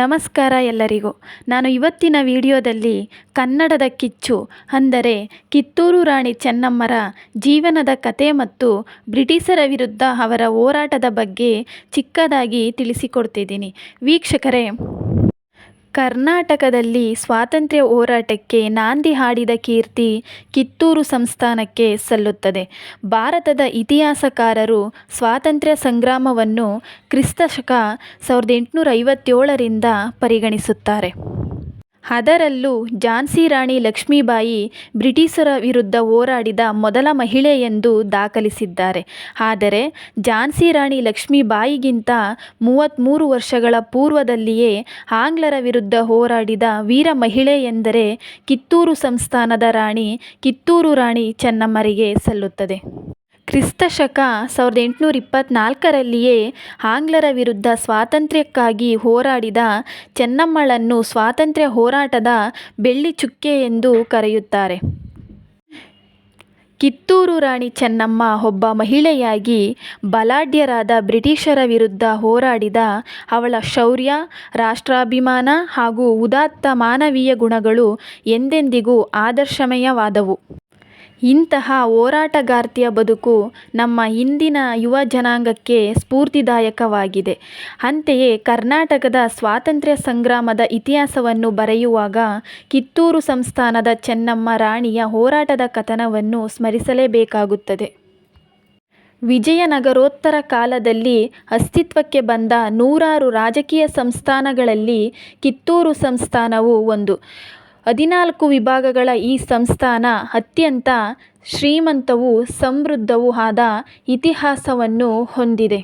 ನಮಸ್ಕಾರ ಎಲ್ಲರಿಗೂ. ನಾನು ಇವತ್ತಿನ ವಿಡಿಯೋದಲ್ಲಿ ಕನ್ನಡದ ಕಿಚ್ಚು, ಅಂದರೆ ಕಿತ್ತೂರು ರಾಣಿ ಚೆನ್ನಮ್ಮರ ಜೀವನದ ಕತೆ ಮತ್ತು ಬ್ರಿಟಿಷರ ವಿರುದ್ಧ ಅವರ ಹೋರಾಟದ ಬಗ್ಗೆ ಚಿಕ್ಕದಾಗಿ ತಿಳಿಸಿಕೊಡ್ತಿದ್ದೀನಿ. ವೀಕ್ಷಕರೇ ಕರ್ನಾಟಕದಲ್ಲಿ ಸ್ವಾತಂತ್ರ್ಯ ಹೋರಾಟಕ್ಕೆ ನಾಂದಿ ಹಾಡಿದ ಕೀರ್ತಿ ಕಿತ್ತೂರು ಸಂಸ್ಥಾನಕ್ಕೆ ಸಲ್ಲುತ್ತದೆ. ಭಾರತದ ಇತಿಹಾಸಕಾರರು ಸ್ವಾತಂತ್ರ್ಯ ಸಂಗ್ರಾಮವನ್ನು ಕ್ರಿಸ್ತಶಕ ಸಾವಿರದ ಎಂಟುನೂರ ಐವತ್ತೇಳರಿಂದ ಪರಿಗಣಿಸುತ್ತಾರೆ. ಅದರಲ್ಲೂ ಝಾನ್ಸಿ ರಾಣಿ ಲಕ್ಷ್ಮೀಬಾಯಿ ಬ್ರಿಟಿಷರ ವಿರುದ್ಧ ಹೋರಾಡಿದ ಮೊದಲ ಮಹಿಳೆ ಎಂದು ದಾಖಲಿಸಿದ್ದಾರೆ. ಆದರೆ ಝಾನ್ಸಿ ರಾಣಿ ಲಕ್ಷ್ಮೀಬಾಯಿಗಿಂತ ಮೂವತ್ತ್ಮೂರು ವರ್ಷಗಳ ಪೂರ್ವದಲ್ಲಿಯೇ ಆಂಗ್ಲರ ವಿರುದ್ಧ ಹೋರಾಡಿದ ವೀರ ಮಹಿಳೆ ಎಂದರೆ ಕಿತ್ತೂರು ಸಂಸ್ಥಾನದ ರಾಣಿ ಕಿತ್ತೂರು ರಾಣಿ ಚೆನ್ನಮ್ಮರಿಗೆ ಸಲ್ಲುತ್ತದೆ. ಕ್ರಿಸ್ತಶಕ ಸಾವಿರದ ಎಂಟುನೂರ ಇಪ್ಪತ್ತ್ನಾಲ್ಕರಲ್ಲಿಯೇ ಆಂಗ್ಲರ ವಿರುದ್ಧ ಸ್ವಾತಂತ್ರ್ಯಕ್ಕಾಗಿ ಹೋರಾಡಿದ ಚೆನ್ನಮ್ಮಳನ್ನು ಸ್ವಾತಂತ್ರ್ಯ ಹೋರಾಟದ ಬೆಳ್ಳಿ ಚುಕ್ಕೆ ಎಂದು ಕರೆಯುತ್ತಾರೆ. ಕಿತ್ತೂರು ರಾಣಿ ಚೆನ್ನಮ್ಮ ಒಬ್ಬ ಮಹಿಳೆಯಾಗಿ ಬಲಾಢ್ಯರಾದ ಬ್ರಿಟಿಷರ ವಿರುದ್ಧ ಹೋರಾಡಿದ ಅವಳ ಶೌರ್ಯ, ರಾಷ್ಟ್ರಾಭಿಮಾನ ಹಾಗೂ ಉದಾತ್ತ ಮಾನವೀಯ ಗುಣಗಳು ಎಂದೆಂದಿಗೂ ಆದರ್ಶಮಯವಾದವು. ಇಂತಹ ಹೋರಾಟಗಾರ್ತಿಯ ಬದುಕು ನಮ್ಮ ಇಂದಿನ ಯುವ ಜನಾಂಗಕ್ಕೆ ಸ್ಫೂರ್ತಿದಾಯಕವಾಗಿದೆ. ಅಂತೆಯೇ ಕರ್ನಾಟಕದ ಸ್ವಾತಂತ್ರ್ಯ ಸಂಗ್ರಾಮದ ಇತಿಹಾಸವನ್ನು ಬರೆಯುವಾಗ ಕಿತ್ತೂರು ಸಂಸ್ಥಾನದ ಚೆನ್ನಮ್ಮ ರಾಣಿಯ ಹೋರಾಟದ ಕಥನವನ್ನು ಸ್ಮರಿಸಲೇಬೇಕಾಗುತ್ತದೆ. ವಿಜಯನಗರೋತ್ತರ ಕಾಲದಲ್ಲಿ ಅಸ್ತಿತ್ವಕ್ಕೆ ಬಂದ ನೂರಾರು ರಾಜಕೀಯ ಸಂಸ್ಥಾನಗಳಲ್ಲಿ ಕಿತ್ತೂರು ಸಂಸ್ಥಾನವು ಒಂದು. ಹದಿನಾಲ್ಕು ವಿಭಾಗಗಳ ಈ ಸಂಸ್ಥಾನ ಅತ್ಯಂತ ಶ್ರೀಮಂತವೂ ಸಮೃದ್ಧವೂ ಆದ ಇತಿಹಾಸವನ್ನು ಹೊಂದಿದೆ.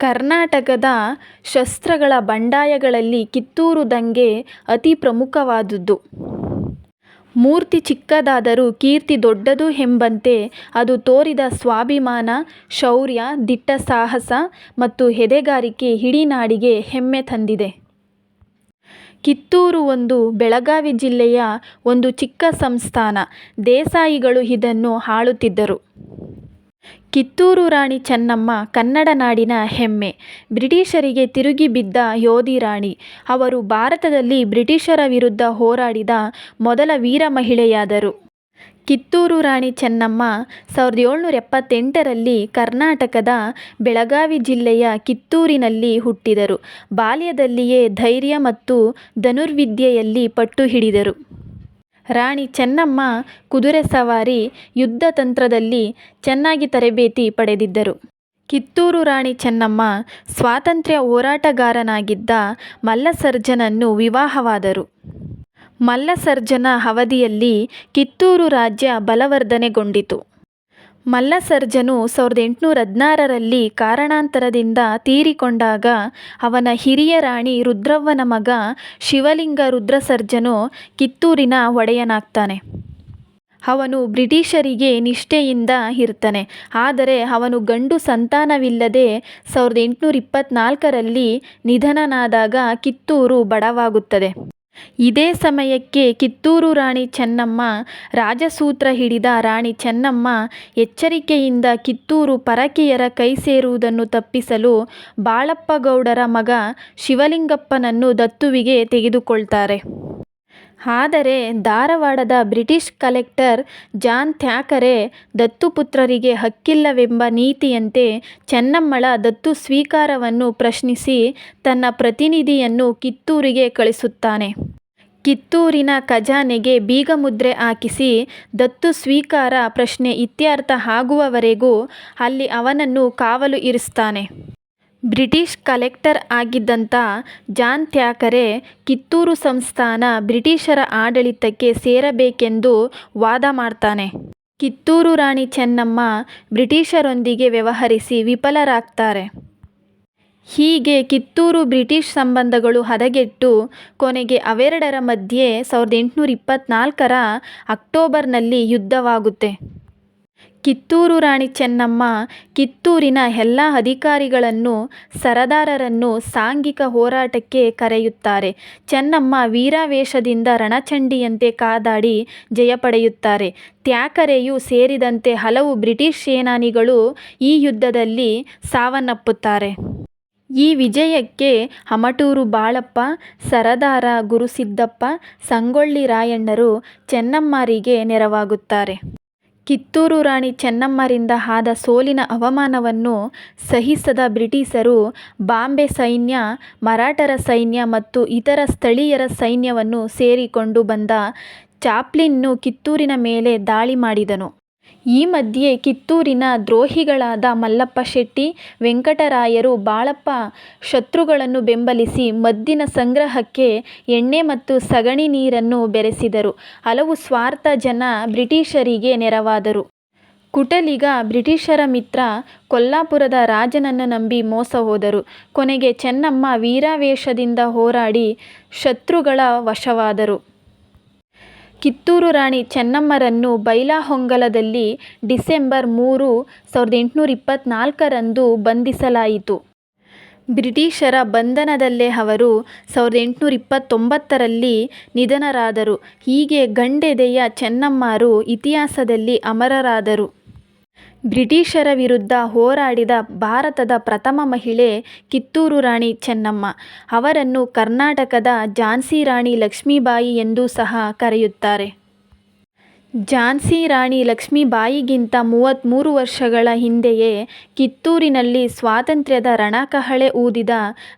ಕರ್ನಾಟಕದ ಶಸ್ತ್ರಗಳ ಬಂಡಾಯಗಳಲ್ಲಿ ಕಿತ್ತೂರು ದಂಗೆ ಅತಿ ಪ್ರಮುಖವಾದುದು ಮೂರ್ತಿ ಚಿಕ್ಕದಾದರೂ ಕೀರ್ತಿ ದೊಡ್ಡದು ಎಂಬಂತೆ ಅದು ತೋರಿದ ಸ್ವಾಭಿಮಾನ, ಶೌರ್ಯ ದಿಟ್ಟ ಸಾಹಸ ಮತ್ತು ಎದೆಗಾರಿಕೆ ಇಡೀ ನಾಡಿಗೆ ಹೆಮ್ಮೆ ತಂದಿದೆ. ಕಿತ್ತೂರು ಒಂದು ಬೆಳಗಾವಿ ಜಿಲ್ಲೆಯ ಒಂದು ಚಿಕ್ಕ ಸಂಸ್ಥಾನ. ದೇಸಾಯಿಗಳು ಇದನ್ನು ಆಳುತ್ತಿದ್ದರು ಕಿತ್ತೂರು ರಾಣಿ ಚೆನ್ನಮ್ಮ ಕನ್ನಡ ನಾಡಿನ ಹೆಮ್ಮೆ. ಬ್ರಿಟಿಷರಿಗೆ ತಿರುಗಿ ಬಿದ್ದ ಯೋಧಿ ರಾಣಿ. ಅವರು ಭಾರತದಲ್ಲಿ ಬ್ರಿಟಿಷರ ವಿರುದ್ಧ ಹೋರಾಡಿದ ಮೊದಲ ವೀರ ಮಹಿಳೆಯಾದರು. ಕಿತ್ತೂರು ರಾಣಿ ಚೆನ್ನಮ್ಮ ಸಾವಿರದ ಏಳ್ನೂರ ಎಪ್ಪತ್ತೆಂಟರಲ್ಲಿ ಕರ್ನಾಟಕದ ಬೆಳಗಾವಿ ಜಿಲ್ಲೆಯ ಕಿತ್ತೂರಿನಲ್ಲಿ ಹುಟ್ಟಿದರು. ಬಾಲ್ಯದಲ್ಲಿಯೇ ಧೈರ್ಯ ಮತ್ತು ಧನುರ್ವಿದ್ಯೆಯಲ್ಲಿ ಪಟ್ಟು ಹಿಡಿದರು. ರಾಣಿ ಚೆನ್ನಮ್ಮ ಕುದುರೆ ಸವಾರಿ ಯುದ್ಧ ತಂತ್ರದಲ್ಲಿ ಚೆನ್ನಾಗಿ ತರಬೇತಿ ಪಡೆದಿದ್ದರು. ಕಿತ್ತೂರು ರಾಣಿ ಚೆನ್ನಮ್ಮ ಸ್ವಾತಂತ್ರ್ಯ ಹೋರಾಟಗಾರನಾಗಿದ್ದ ಮಲ್ಲಸರ್ಜನನ್ನು ವಿವಾಹವಾದರು. ಮಲ್ಲಸರ್ಜನ ಅವಧಿಯಲ್ಲಿ ಕಿತ್ತೂರು ರಾಜ್ಯ ಬಲವರ್ಧನೆಗೊಂಡಿತು. ಮಲ್ಲಸರ್ಜನು ಸಾವಿರದ ಎಂಟುನೂರ ಹದಿನಾರರಲ್ಲಿ ಕಾರಣಾಂತರದಿಂದ ತೀರಿಕೊಂಡಾಗ ಅವನ ಹಿರಿಯ ರಾಣಿ ರುದ್ರವ್ವನ ಮಗ ಶಿವಲಿಂಗ ರುದ್ರಸರ್ಜನು ಕಿತ್ತೂರಿನ ಒಡೆಯನಾಗ್ತಾನೆ. ಅವನು ಬ್ರಿಟಿಷರಿಗೆ ನಿಷ್ಠೆಯಿಂದ ಇರ್ತಾನೆ. ಆದರೆ ಅವನು ಗಂಡು ಸಂತಾನವಿಲ್ಲದೆ ಸಾವಿರದ ಎಂಟುನೂರ ಇಪ್ಪತ್ತ್ನಾಲ್ಕರಲ್ಲಿ ನಿಧನನಾದಾಗ ಕಿತ್ತೂರು ಬಡವಾಗುತ್ತದೆ. ಇದೇ ಸಮಯಕ್ಕೆ ಕಿತ್ತೂರು ರಾಣಿ ಚೆನ್ನಮ್ಮ ರಾಜಸೂತ್ರ ಹಿಡಿದ ರಾಣಿ ಚೆನ್ನಮ್ಮ ಎಚ್ಚರಿಕೆಯಿಂದ ಕಿತ್ತೂರು ಪರಕೀಯರ ಕೈ ಸೇರುವುದನ್ನು ತಪ್ಪಿಸಲು ಬಾಳಪ್ಪಗೌಡರ ಮಗ ಶಿವಲಿಂಗಪ್ಪನನ್ನು ದತ್ತುವಿಗೆ ತೆಗೆದುಕೊಳ್ತಾರೆ. ಆದರೆ ಧಾರವಾಡದ ಬ್ರಿಟಿಷ್ ಕಲೆಕ್ಟರ್ ಜಾನ್ ಥ್ಯಾಕರೆ ದತ್ತುಪುತ್ರರಿಗೆ ಹಕ್ಕಿಲ್ಲವೆಂಬ ನೀತಿಯಂತೆ ಚೆನ್ನಮ್ಮಳ ದತ್ತು ಸ್ವೀಕಾರವನ್ನು ಪ್ರಶ್ನಿಸಿ ತನ್ನ ಪ್ರತಿನಿಧಿಯನ್ನು ಕಿತ್ತೂರಿಗೆ ಕಳಿಸುತ್ತಾನೆ. ಕಿತ್ತೂರಿನ ಖಜಾನೆಗೆ ಬೀಗಮುದ್ರೆ ಹಾಕಿಸಿ ದತ್ತು ಸ್ವೀಕಾರ ಪ್ರಶ್ನೆ ಇತ್ಯರ್ಥ ಆಗುವವರೆಗೂ ಅಲ್ಲಿ ಅವನನ್ನು ಕಾವಲು ಇರಿಸ್ತಾನೆ. ಬ್ರಿಟಿಷ್ ಕಲೆಕ್ಟರ್ ಆಗಿದ್ದಂಥ ಜಾನ್ ಥ್ಯಾಕರೆ ಕಿತ್ತೂರು ಸಂಸ್ಥಾನ ಬ್ರಿಟಿಷರ ಆಡಳಿತಕ್ಕೆ ಸೇರಬೇಕೆಂದು ವಾದ ಮಾಡ್ತಾನೆ. ಕಿತ್ತೂರು ರಾಣಿ ಚೆನ್ನಮ್ಮ ಬ್ರಿಟಿಷರೊಂದಿಗೆ ವ್ಯವಹರಿಸಿ ವಿಫಲರಾಗ್ತಾರೆ. ಹೀಗೆ ಕಿತ್ತೂರು ಬ್ರಿಟಿಷ್ ಸಂಬಂಧಗಳು ಹದಗೆಟ್ಟು ಕೊನೆಗೆ ಅವೆರಡರ ಮಧ್ಯೆ ಸಾವಿರದ ಎಂಟುನೂರ ಇಪ್ಪತ್ತ್ನಾಲ್ಕರ ಅಕ್ಟೋಬರ್ನಲ್ಲಿ ಯುದ್ಧವಾಗುತ್ತೆ. ಕಿತ್ತೂರು ರಾಣಿ ಚೆನ್ನಮ್ಮ ಕಿತ್ತೂರಿನ ಎಲ್ಲ ಅಧಿಕಾರಿಗಳನ್ನು, ಸರದಾರರನ್ನು ಸಾಂಘಿಕ ಹೋರಾಟಕ್ಕೆ ಕರೆಯುತ್ತಾರೆ. ಚೆನ್ನಮ್ಮ ವೀರಾವೇಶದಿಂದ ರಣಚಂಡಿಯಂತೆ ಕಾದಾಡಿ ಜಯ ಪಡೆಯುತ್ತಾರೆ. ತ್ಯಾಕರೆಯು ಸೇರಿದಂತೆ ಹಲವು ಬ್ರಿಟಿಷ್ ಸೇನಾನಿಗಳು ಈ ಯುದ್ಧದಲ್ಲಿ ಸಾವನ್ನಪ್ಪುತ್ತಾರೆ. ಈ ವಿಜಯಕ್ಕೆ ಹಮಟೂರು ಬಾಳಪ್ಪ, ಸರದಾರ ಗುರುಸಿದ್ದಪ್ಪ, ಸಂಗೊಳ್ಳಿ ರಾಯಣ್ಣರು ಚೆನ್ನಮ್ಮರಿಗೆ ನೆರವಾಗುತ್ತಾರೆ. ಕಿತ್ತೂರು ರಾಣಿ ಚೆನ್ನಮ್ಮರಿಂದ ಆದ ಸೋಲಿನ ಅವಮಾನವನ್ನು ಸಹಿಸದ ಬ್ರಿಟಿಷರು ಬಾಂಬೆ ಸೈನ್ಯ, ಮರಾಠರ ಸೈನ್ಯ ಮತ್ತು ಇತರ ಸ್ಥಳೀಯರ ಸೈನ್ಯವನ್ನು ಸೇರಿಕೊಂಡು ಬಂದ ಚಾಪ್ಲಿನ್ನು ಕಿತ್ತೂರಿನ ಮೇಲೆ ದಾಳಿ ಮಾಡಿದನು. ಈ ಮಧ್ಯೆ ಕಿತ್ತೂರಿನ ದ್ರೋಹಿಗಳಾದ ಮಲ್ಲಪ್ಪ ಶೆಟ್ಟಿ, ವೆಂಕಟರಾಯರು ಬಾಳಪ್ಪ ಶತ್ರುಗಳನ್ನು ಬೆಂಬಲಿಸಿ ಮದ್ದಿನ ಸಂಗ್ರಹಕ್ಕೆ ಎಣ್ಣೆ ಮತ್ತು ಸಗಣಿ ನೀರನ್ನು ಬೆರೆಸಿದರು. ಹಲವು ಸ್ವಾರ್ಥ ಜನ ಬ್ರಿಟಿಷರಿಗೆ ನೆರವಾದರು. ಕುಟಲಿಗ ಬ್ರಿಟಿಷರ ಮಿತ್ರ ಕೊಲ್ಲಾಪುರದ ರಾಜನನ್ನು ನಂಬಿ ಮೋಸ ಹೋದರು. ಕೊನೆಗೆ ಚೆನ್ನಮ್ಮ ವೀರಾವೇಶದಿಂದ ಹೋರಾಡಿ ಶತ್ರುಗಳ ವಶವಾದರು. ಕಿತ್ತೂರು ರಾಣಿ ಚೆನ್ನಮ್ಮರನ್ನು ಬೈಲಹೊಂಗಲದಲ್ಲಿ ಡಿಸೆಂಬರ್ ಮೂರು, ಸಾವಿರದ ಎಂಟುನೂರ ಇಪ್ಪತ್ತ್ನಾಲ್ಕರಂದು ಬಂಧಿಸಲಾಯಿತು. ಬ್ರಿಟಿಷರ ಬಂಧನದಲ್ಲೇ ಅವರು ಸಾವಿರದ ಎಂಟುನೂರ ಇಪ್ಪತ್ತೊಂಬತ್ತರಲ್ಲಿ ನಿಧನರಾದರು. ಹೀಗೆ ಗಂಡೆದೆಯ ಚೆನ್ನಮ್ಮರು ಇತಿಹಾಸದಲ್ಲಿ ಅಮರರಾದರು. ಬ್ರಿಟಿಷರ ವಿರುದ್ಧ ಹೋರಾಡಿದ ಭಾರತದ ಪ್ರಥಮ ಮಹಿಳೆ ಕಿತ್ತೂರು ರಾಣಿ ಚೆನ್ನಮ್ಮ. ಅವರನ್ನು ಕರ್ನಾಟಕದ ಝಾನ್ಸಿ ರಾಣಿ ಲಕ್ಷ್ಮೀಬಾಯಿ ಎಂದೂ ಸಹ ಕರೆಯುತ್ತಾರೆ. ಝಾನ್ಸಿ ರಾಣಿ ಲಕ್ಷ್ಮೀಬಾಯಿಗಿಂತ ಮೂವತ್ತ್ಮೂರು ವರ್ಷಗಳ ಹಿಂದೆಯೇ ಕಿತ್ತೂರಿನಲ್ಲಿ ಸ್ವಾತಂತ್ರ್ಯದ ರಣಕಹಳೆ ಊದಿದ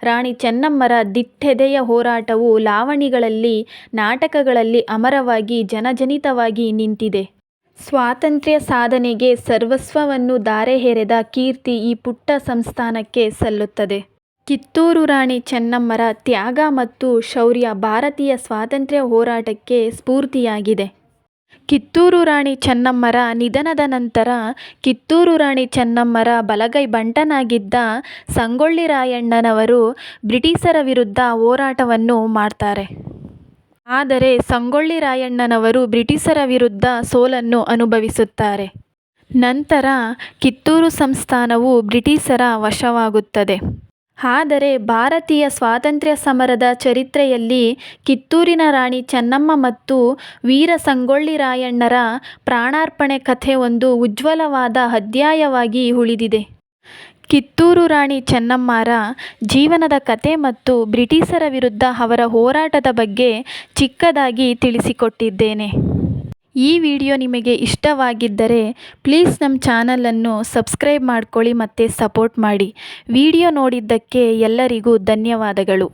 ರಾಣಿ ಚೆನ್ನಮ್ಮರ ದಿಟ್ಟೆದೆಯ ಹೋರಾಟವು ಲಾವಣಿಗಳಲ್ಲಿ, ನಾಟಕಗಳಲ್ಲಿ ಅಮರವಾಗಿ, ಜನಜನಿತವಾಗಿ ನಿಂತಿದೆ. ಸ್ವಾತಂತ್ರ್ಯ ಸಾಧನೆಗೆ ಸರ್ವಸ್ವವನ್ನು ಧಾರೆ ಕೀರ್ತಿ ಈ ಪುಟ್ಟ ಸಂಸ್ಥಾನಕ್ಕೆ ಸಲ್ಲುತ್ತದೆ. ಕಿತ್ತೂರು ರಾಣಿ ಚೆನ್ನಮ್ಮರ ತ್ಯಾಗ ಮತ್ತು ಶೌರ್ಯ ಭಾರತೀಯ ಸ್ವಾತಂತ್ರ್ಯ ಹೋರಾಟಕ್ಕೆ ಸ್ಫೂರ್ತಿಯಾಗಿದೆ. ಕಿತ್ತೂರು ರಾಣಿ ಚೆನ್ನಮ್ಮರ ನಿಧನದ ನಂತರ ಕಿತ್ತೂರು ರಾಣಿ ಚೆನ್ನಮ್ಮರ ಬಲಗೈ ಬಂಟನಾಗಿದ್ದ ಸಂಗೊಳ್ಳಿ ರಾಯಣ್ಣನವರು ಬ್ರಿಟಿಷರ ವಿರುದ್ಧ ಹೋರಾಟವನ್ನು ಮಾಡ್ತಾರೆ. ಆದರೆ ಸಂಗೊಳ್ಳಿ ರಾಯಣ್ಣನವರು ಬ್ರಿಟಿಷರ ವಿರುದ್ಧ ಸೋಲನ್ನು ಅನುಭವಿಸುತ್ತಾರೆ. ನಂತರ ಕಿತ್ತೂರು ಸಂಸ್ಥಾನವು ಬ್ರಿಟಿಷರ ವಶವಾಗುತ್ತದೆ. ಆದರೆ ಭಾರತೀಯ ಸ್ವಾತಂತ್ರ್ಯ ಸಮರದ ಚರಿತ್ರೆಯಲ್ಲಿ ಕಿತ್ತೂರಿನ ರಾಣಿ ಚೆನ್ನಮ್ಮ ಮತ್ತು ವೀರ ಸಂಗೊಳ್ಳಿ ರಾಯಣ್ಣರ ಪ್ರಾಣಾರ್ಪಣೆ ಕಥೆ ಒಂದು ಉಜ್ವಲವಾದ ಅಧ್ಯಾಯವಾಗಿ ಉಳಿದಿದೆ. ಕಿತ್ತೂರು ರಾಣಿ ಚೆನ್ನಮ್ಮರ ಜೀವನದ ಕಥೆ ಮತ್ತು ಬ್ರಿಟಿಷರ ವಿರುದ್ಧ ಅವರ ಹೋರಾಟದ ಬಗ್ಗೆ ಚಿಕ್ಕದಾಗಿ ತಿಳಿಸಿಕೊಟ್ಟಿದ್ದೇನೆ. ಈ ವಿಡಿಯೋ ನಿಮಗೆ ಇಷ್ಟವಾಗಿದ್ದರೆ ಪ್ಲೀಸ್ ನಮ್ಮ ಚಾನಲನ್ನು ಸಬ್ಸ್ಕ್ರೈಬ್ ಮಾಡ್ಕೊಳ್ಳಿ ಮತ್ತು ಸಪೋರ್ಟ್ ಮಾಡಿ. ವಿಡಿಯೋ ನೋಡಿದ್ದಕ್ಕೆ ಎಲ್ಲರಿಗೂ ಧನ್ಯವಾದಗಳು.